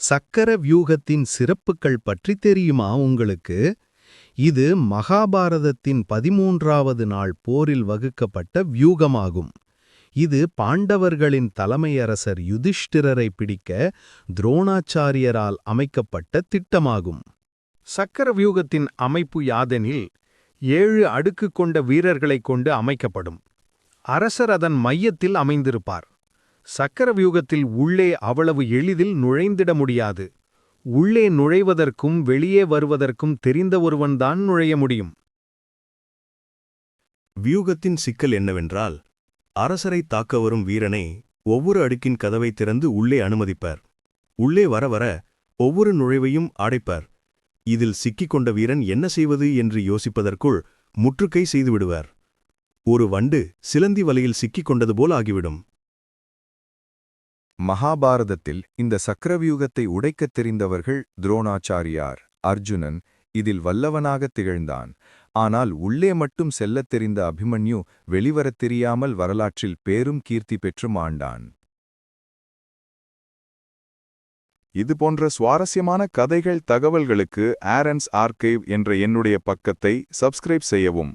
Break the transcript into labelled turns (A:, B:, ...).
A: சக்கர வியூகத்தின் சிறப்புகள் பற்றி தெரியுமா உங்களுக்கு? இது மகாபாரதத்தின் பதிமூன்றாவது நாள் போரில் வகுக்கப்பட்ட வியூகமாகும். இது பாண்டவர்களின் தலைமையரசர் யுதிஷ்டிரரை பிடிக்க துரோணாச்சாரியரால் அமைக்கப்பட்ட திட்டமாகும். சக்கர வியூகத்தின் அமைப்பு யாதெனில் ஏழு அடுக்கு கொண்ட வீரர்களைக் கொண்டு அமைக்கப்படும். அரசர் அதன் மையத்தில் அமைந்திருப்பார். சக்கர வியூகத்தில் உள்ளே அவ்வளவு எளிதில் நுழைந்திட முடியாது. உள்ளே நுழைவதற்கும் வெளியே வருவதற்கும் தெரிந்த ஒருவன்தான் நுழைய முடியும்.
B: வியூகத்தின் சிக்கல் என்னவென்றால் அரசரை தாக்க வரும் வீரனை ஒவ்வொரு அடுக்கின் கதவை திறந்து உள்ளே அனுமதிப்பார். உள்ளே வர வர ஒவ்வொரு நுழைவையும் அடைப்பார் இதில் சிக்கிக் கொண்ட வீரன் என்ன செய்வது என்று யோசிப்பதற்குள் முற்றுகை செய்துவிடுவார் ஒரு வண்டு சிலந்தி வலையில் சிக்கிக் கொண்டது போல் ஆகிவிடும்.
C: மகாபாரதத்தில் இந்த சக்கரவியூகத்தை உடைக்கத் தெரிந்தவர்கள் துரோணாச்சாரியார். அர்ஜுனன் இதில் வல்லவனாகத் திகழ்ந்தான். ஆனால் உள்ளே மட்டும் செல்லத் தெரிந்த அபிமன்யு வெளிவரத் தெரியாமல் வரலாற்றில் பேரும் கீர்த்தி பெற்று மாண்டான் இதுபோன்ற சுவாரஸ்யமான கதைகள் தகவல்களுக்கு ஆரன்ஸ் ஆர்கைவ் என்ற என்னுடைய பக்கத்தை சப்ஸ்கிரைப் செய்யவும்.